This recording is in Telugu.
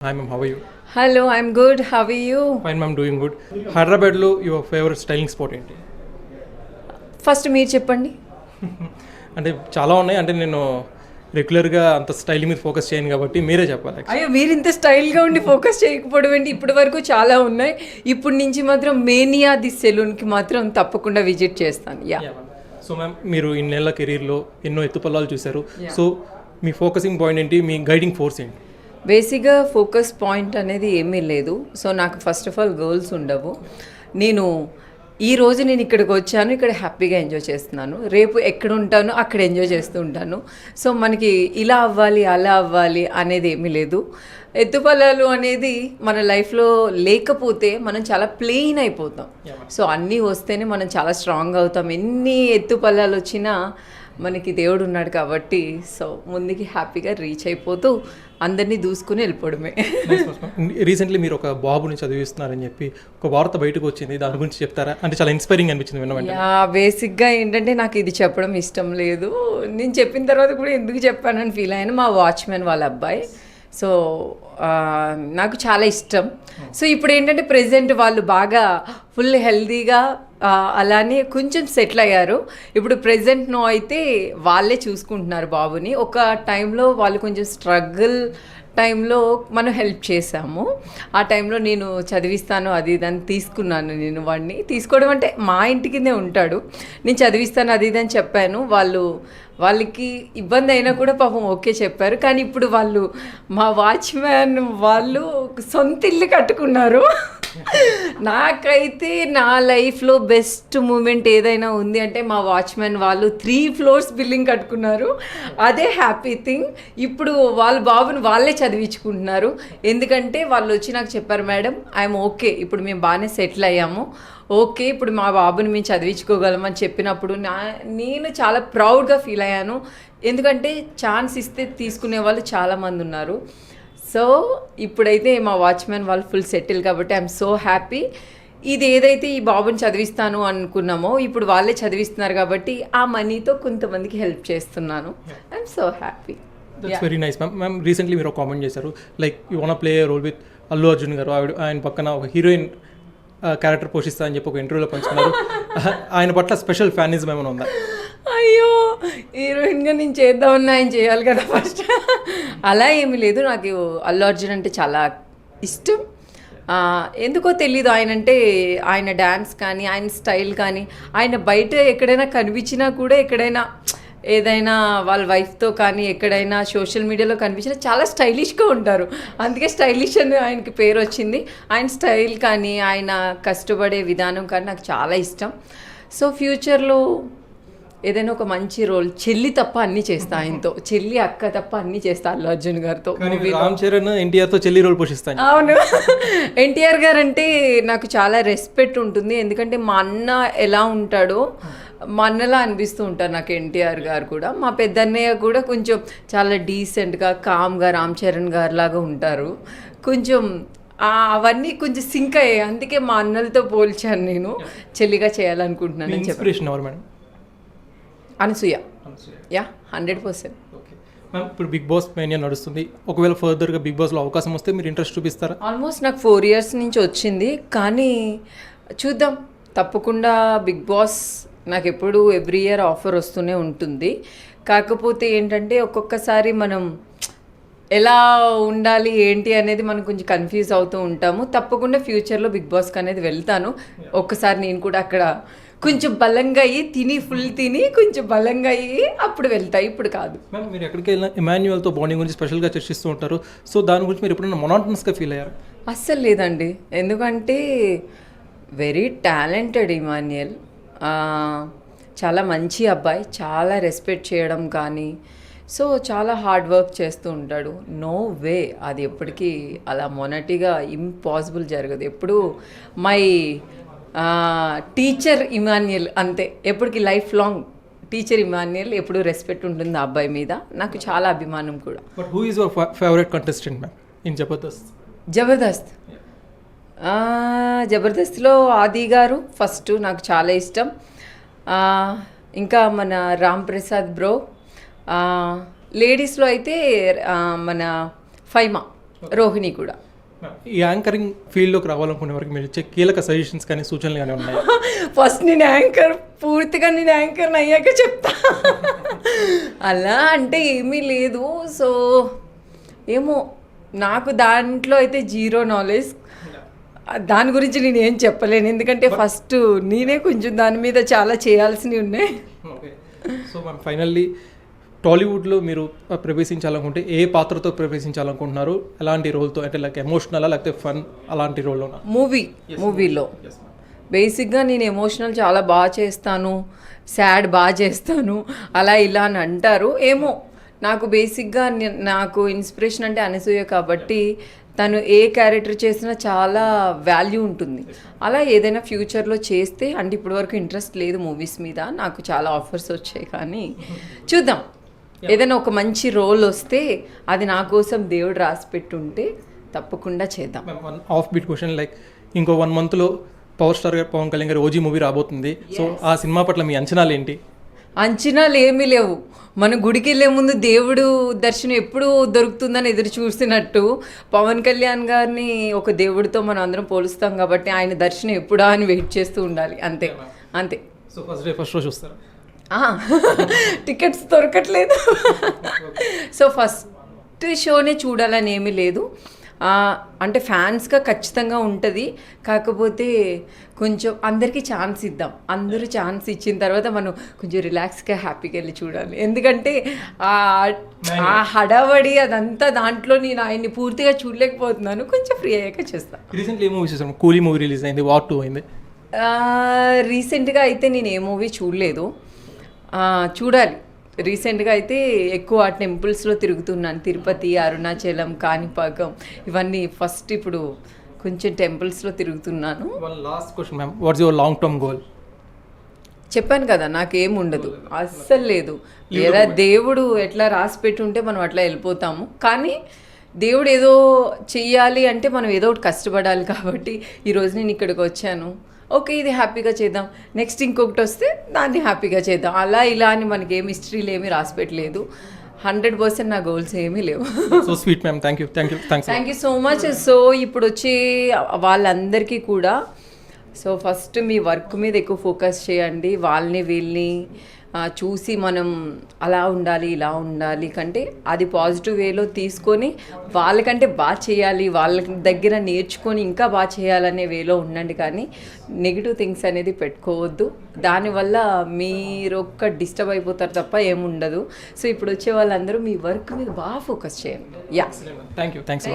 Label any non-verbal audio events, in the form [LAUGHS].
Hi ma'am how you hello I'm good how you fine ma'am doing good హైదరాబాద్లో యువర్ ఫేవరెట్ స్టైలింగ్ స్పాట్ ఏంటి? ఫస్ట్ మీరు చెప్పండి. [LAUGHS] అంటే చాలా ఉన్నాయి. అంటే నేను రెగ్యులర్గా అంత స్టైలింగ్ మీద ఫోకస్ చేయను కాబట్టి మీరే చెప్పాలి అయ్యో మీరు ఇంత స్టైల్గా ఉండి ఫోకస్ చేయకపోవడం ఏంటి? ఇప్పటి వరకు చాలా ఉన్నాయి. ఇప్పటి నుంచి మాత్రం మేనియా ది సెలూన్కి మాత్రం తప్పకుండా విజిట్ చేస్తాను. యా సో మ్యామ్ మీరు ఇన్నేళ్ళ కెరీర్లో ఎన్నో ఎత్తుపల్లాలు చూశారు. సో మీ ఫోకసింగ్ పాయింట్ ఏంటి? మీ గైడింగ్ ఫోర్స్ ఏంటి? బేసిక్గా ఫోకస్ పాయింట్ అనేది ఏమీ లేదు. సో నాకు ఫస్ట్ ఆఫ్ ఆల్ గోల్స్ ఉండవు. నేను ఈ రోజు నేను ఇక్కడికి వచ్చాను ఇక్కడ హ్యాపీగా ఎంజాయ్ చేస్తున్నాను. రేపు ఎక్కడ ఉంటానో అక్కడ ఎంజాయ్ చేస్తూ ఉంటాను. సో మనకి ఇలా అవ్వాలి అలా అవ్వాలి అనేది ఏమీ లేదు. ఎత్తుపల్లాలు అనేది మన లైఫ్లో లేకపోతే మనం చాలా ప్లెయిన్ అయిపోతాం. సో అన్నీ వస్తేనే మనం చాలా స్ట్రాంగ్ అవుతాం. ఎన్ని ఎత్తుపల్లాలు వచ్చినా మనకి దేవుడు ఉన్నాడు కాబట్టి సో ముందుకి హ్యాపీగా రీచ్ అయిపోతూ అందరినీ దూసుకుని వెళ్ళిపోవడమే. రీసెంట్లీ మీరు ఒక బాబుని చదివిస్తున్నారని చెప్పి ఒక వార్త బయటకు వచ్చింది. దాని గురించి చెప్తారా? అంటే చాలా ఇన్స్పైరింగ్ అనిపించింది బేసిక్గా ఏంటంటే నాకు ఇది చెప్పడం ఇష్టం లేదు. నేను చెప్పిన తర్వాత కూడా ఎందుకు చెప్పానని ఫీల్ అయ్యాను. మా వాచ్మెన్ వాళ్ళ అబ్బాయి. సో నాకు చాలా ఇష్టం. సో ఇప్పుడు ఏంటంటే ప్రెసెంట్ వాళ్ళు బాగా ఫుల్ హెల్తీగా ఆ, అలానే కొంచెం సెటిల్ అయ్యారు. ఇప్పుడు ప్రెసెంట్నో అయితే వాళ్ళే చూసుకుంటున్నారు బాబుని. ఒక టైంలో వాళ్ళు కొంచెం స్ట్రగుల్ టైంలో మనం హెల్ప్ చేశాము. ఆ టైంలో నేను చదివిస్తాను అది ఇది అని తీసుకున్నాను నేను వాడిని. తీసుకోవడం అంటే మా ఇంటి కిందే ఉంటాడు. నేను చదివిస్తాను అది ఇది అని చెప్పాను. వాళ్ళు వాళ్ళకి ఇబ్బంది అయినా కూడా పాపం ఓకే చెప్పారు. కానీ ఇప్పుడు వాళ్ళు మా వాచ్మ్యాన్ వాళ్ళు సొంత ఇల్లు కట్టుకున్నారు. నాకైతే నా లైఫ్లో బెస్ట్ మూమెంట్ ఏదైనా ఉంది అంటే మా వాచ్మెన్ వాళ్ళు త్రీ ఫ్లోర్స్ బిల్డింగ్ కట్టుకున్నారు. అదే హ్యాపీ థింగ్. ఇప్పుడు వాళ్ళ బాబుని వాళ్ళే చదివించుకుంటున్నారు. ఎందుకంటే వాళ్ళు వచ్చి నాకు చెప్పారు మేడం ఐఎమ్ ఓకే. ఇప్పుడు మేము బాగానే సెటిల్ అయ్యాము. ఓకే ఇప్పుడు మా బాబుని మేము చదివించుకోగలమని చెప్పినప్పుడు నా నేను చాలా ప్రౌడ్గా ఫీల్ అయ్యాను. ఎందుకంటే ఛాన్స్ ఇస్తే తీసుకునే వాళ్ళు చాలామంది ఉన్నారు. సో ఇప్పుడైతే మా వాచ్మెన్ వాళ్ళు ఫుల్ సెటిల్ కాబట్టి ఐఎమ్ సో హ్యాపీ. ఇది ఏదైతే ఈ బాబుని చదివిస్తాను అనుకున్నామో ఇప్పుడు వాళ్ళే చదివిస్తున్నారు కాబట్టి ఆ మనీతో కొంతమందికి హెల్ప్ చేస్తున్నాను. I'm so happy. That's very nice ma'am ma'am recently మీరు ఒక కామెంట్ చేశారు like you want play role with Allu Arjun garu. ఆవిడ ఆయన పక్కన ఒక హీరోయిన్ క్యారెక్టర్ పోషిస్తా అని చెప్పి ఒక ఇంటర్వ్యూలో పంచుకున్నారు. [LAUGHS] ఆయన పట్ల స్పెషల్ ఫ్యానిజం ఏమైనా ఉందా? అయ్యో హీరోయిన్గా నేను చేద్దామన్నా ఆయన చేయాలి కదా ఫస్ట్ అలా ఏమీ లేదు. నాకు అల్లు అర్జున్ అంటే చాలా ఇష్టం. ఎందుకో తెలీదు ఆయన అంటే ఆయన డ్యాన్స్ కానీ ఆయన స్టైల్ కానీ ఆయన బయట ఎక్కడైనా కనిపించినా కూడా ఎక్కడైనా ఏదైనా వాళ్ళ వైఫ్తో కానీ ఎక్కడైనా సోషల్ మీడియాలో కనిపించినా చాలా స్టైలిష్గా ఉంటారు. అందుకే స్టైలిష్ అని ఆయనకి పేరు వచ్చింది. ఆయన స్టైల్ కానీ ఆయన కష్టపడే విధానం కానీ నాకు చాలా ఇష్టం. సో ఫ్యూచర్లో ఏదైనా ఒక మంచి రోల్ చెల్లి తప్ప అన్నీ చేస్తా ఆయనతో. [LAUGHS] చెల్లి అక్క తప్ప అన్నీ చేస్తా అల్లు అర్జున్ గారితో రామ్ చరణ్ ఎన్టీఆర్తో చెల్లి రోల్ పోషిస్తాను అవును. [LAUGHS] ఎన్టీఆర్ గారు అంటే నాకు చాలా రెస్పెక్ట్ ఉంటుంది. ఎందుకంటే మా అన్న ఎలా ఉంటాడో మా అన్నలా అనిపిస్తూ ఉంటారు నాకు ఎన్టీఆర్ గారు కూడా. మా పెద్దన్నయ్య కూడా కొంచెం చాలా డీసెంట్గా కామ్గా రామ్ చరణ్ గారు లాగా ఉంటారు. కొంచెం అవన్నీ కొంచెం సింక్ అయ్యాయి. అందుకే మా అన్నలతో పోల్చాను నేను. చెల్లిగా చేయాలనుకుంటున్నాను అని చెప్పి. ఇన్స్పిరేషన్ ఎవరు madam? Anasuya. Yeah hundred percent okay. Ma'am ఇప్పుడు బిగ్ బాస్ మేనియా నడుస్తుంది. ఒకవేళ ఫర్దర్గా బిగ్ బాస్లో అవకాశం వస్తే మీరు ఇంట్రెస్ట్ చూపిస్తారా? ఆల్మోస్ట్ నాకు ఫోర్ ఇయర్స్ నుంచి వచ్చింది. కానీ చూద్దాం. తప్పకుండా బిగ్ బాస్ నాకు ఎప్పుడు ఎవ్రీ ఇయర్ ఆఫర్ వస్తూనే ఉంటుంది. కాకపోతే ఏంటంటే ఒక్కొక్కసారి మనం ఎలా ఉండాలి ఏంటి అనేది మనం కొంచెం కన్ఫ్యూజ్ అవుతూ ఉంటాము. తప్పకుండా ఫ్యూచర్లో బిగ్ బాస్కి అనేది వెళ్తాను. ఒక్కసారి నేను కూడా అక్కడ కొంచెం బలంగా అయ్యి తిని ఫుల్ తిని కొంచెం బలంగా అయ్యి అప్పుడు వెళ్తా. ఇప్పుడు కాదు. మ్యామ్ మీరు ఎక్కడికి వెళ్ళినా ఇమాన్యువల్తో బాండింగ్ గురించి స్పెషల్గా చర్చిస్తూ ఉంటారు. సో దాని గురించి మీరు ఎప్పుడైనా మొనాటనస్గా ఫీల్ అయ్యారు? అస్సలు లేదండి. ఎందుకంటే వెరీ టాలెంటెడ్ ఇమాన్యుయల్ చాలా మంచి అబ్బాయి. చాలా రెస్పెక్ట్ చేయడం కానీ సో చాలా హార్డ్ వర్క్ చేస్తూ ఉంటాడు. నో వే అది ఎప్పటికీ అలా మొనటిగా ఇంపాసిబుల్ జరగదు. ఎప్పుడు మై టీచర్ ఇమాన్యుయల్ అంతే. ఎప్పటికీ లైఫ్ లాంగ్ టీచర్ ఇమాన్యుయల్ ఎప్పుడు రెస్పెక్ట్ ఉంటుంది ఆ అబ్బాయి మీద. నాకు చాలా అభిమానం కూడా. But who your favourite contestant ma'am in Jabardasth. Jabardasth జబర్దస్త్లో ఆది గారు ఫస్ట్ నాకు చాలా ఇష్టం. ఇంకా మన రామ్ ప్రసాద్ బ్రో లేడీస్లో అయితే మన ఫైమా రోహిణి కూడా. ఈ యాంకరింగ్ ఫీల్డ్లోకి రావాలనుకునే వరకు మీరు ఇచ్చే కీలక సజెషన్స్ కానీ సూచనలు కానీ ఉన్నాయి? ఫస్ట్ [LAUGHS] నేను యాంకర్ పూర్తిగా నేను యాంకర్ అయ్యాక చెప్తా. అలా అంటే ఏమీ లేదు. సో ఏమో నాకు దాంట్లో అయితే జీరో నాలెడ్జ్ దాని గురించి నేను ఏం చెప్పలేను. ఎందుకంటే ఫస్ట్ నేనే కొంచెం దాని మీద చాలా చేయాల్సినవి ఉన్నాయి. సో మ్యామ్ ఫైనల్లీ టాలీవుడ్లో మీరు ప్రవేశించాలనుకుంటే ఏ పాత్రతో ప్రవేశించాలనుకుంటున్నారు? ఎలాంటి రోల్తో? అంటే లైక్ ఎమోషనల్ లేకపోతే ఫన్ అలాంటి రోల్లోనా? మూవీ మూవీలో. బేసిక్గా నేను ఎమోషనల్ చాలా బాగా చేస్తాను సాడ్ బాగా చేస్తాను అలా ఇలా అని అంటారు. ఏమో నాకు బేసిక్గా నాకు ఇన్స్పిరేషన్ అంటే అనసూయ కాబట్టి తను ఏ క్యారెక్టర్ చేసినా చాలా వాల్యూ ఉంటుంది. అలా ఏదైనా ఫ్యూచర్లో చేస్తే అంటే ఇప్పటివరకు ఇంట్రెస్ట్ లేదు మూవీస్ మీద నాకు చాలా ఆఫర్స్ వచ్చాయి కానీ [LAUGHS] చూద్దాం. ఏదైనా ఒక మంచి రోల్ వస్తే అది నా కోసం దేవుడు రాసి పెట్టుంటే తప్పకుండా చేద్దాం. One off beat question like ఇంకో వన్ మంత్లో power star garu Pawan Kalyan garu OG movie రాబోతుంది. సో ఆ సినిమా పట్ల మీ అంచనాలు ఏంటి? అంచనాలు ఏమీ లేవు. మన గుడికి వెళ్ళే ముందు దేవుడు దర్శనం ఎప్పుడు దొరుకుతుందని ఎదురు చూసినట్టు పవన్ కళ్యాణ్ గారిని ఒక దేవుడితో మనం అందరం పోలుస్తాం కాబట్టి ఆయన దర్శనం ఎప్పుడా అని వెయిట్ చేస్తూ ఉండాలి. అంతే. అంతే. సో ఫస్ట్ డే ఫస్ట్ రోజు చూస్తారు? టికెట్స్ దొరకట్లేదు. సో ఫస్ట్ షోనే చూడాలని ఏమీ లేదు. అంటే ఫ్యాన్స్గా ఖచ్చితంగా ఉంటుంది. కాకపోతే కొంచెం అందరికీ ఛాన్స్ ఇద్దాం. అందరూ ఛాన్స్ ఇచ్చిన తర్వాత మనం కొంచెం రిలాక్స్గా హ్యాపీగా వెళ్ళి చూడాలి. ఎందుకంటే ఆ హడావడి అదంతా దాంట్లో నేను ఆయన్ని పూర్తిగా చూడలేకపోతున్నాను. కొంచెం ఫ్రీ అయ్యాక చేస్తాను రీసెంట్లీ ఏ మూవీ చూసాను కూలీ మూవీ రిలీజ్ అయింది. వార్ టూ అయింది. రీసెంట్గా అయితే నేను ఏ మూవీ చూడలేదు. చూడాలి. రీసెంట్గా అయితే ఎక్కువ టెంపుల్స్లో తిరుగుతున్నాను. తిరుపతి అరుణాచలం కాణిపాకం ఇవన్నీ ఫస్ట్ ఇప్పుడు కొంచెం టెంపుల్స్లో తిరుగుతున్నాను. Last question ma'am what's your long term goal చెప్పాను కదా నాకేం ఉండదు. అస్సలు లేదు. లేదా దేవుడు ఎట్లా రాసి పెట్టి ఉంటే మనం అట్లా వెళ్ళిపోతాము. కానీ దేవుడు ఏదో చెయ్యాలి అంటే మనం ఏదో ఒకటి కష్టపడాలి కాబట్టి ఈరోజు నేను ఇక్కడికి వచ్చాను. ఓకే ఇది హ్యాపీగా చేద్దాం. నెక్స్ట్ ఇంకొకటి వస్తే దాన్ని హ్యాపీగా చేద్దాం. అలా ఇలా అని మనకి ఏం హిస్టరీలు ఏమీ రాసి పెట్టలేదు హండ్రెడ్ పర్సెంట్ నా గోల్స్ ఏమీ లేవు. So sweet ma'am thank you thank you thank you so much so ఇప్పుడు వచ్చే వాళ్ళందరికీ కూడా సో ఫస్ట్ మీ వర్క్ మీద ఎక్కువ ఫోకస్ చేయండి. వాళ్ళని వీళ్ళని చూసి మనం అలా ఉండాలి ఇలా ఉండాలి కంటే అది పాజిటివ్ వేలో తీసుకొని వాళ్ళకంటే బాగా చేయాలి వాళ్ళ దగ్గర నేర్చుకొని ఇంకా బాగా చేయాలనే వేలో ఉండండి. కానీ నెగిటివ్ థింగ్స్ అనేది పెట్టుకోవద్దు. దానివల్ల మీరు ఒక్క డిస్టర్బ్ అయిపోతారు తప్ప ఏముండదు. సో ఇప్పుడు వచ్చే వాళ్ళందరూ మీ వర్క్ మీద బాగా ఫోకస్ చేయండి. Yeah thank you thanks.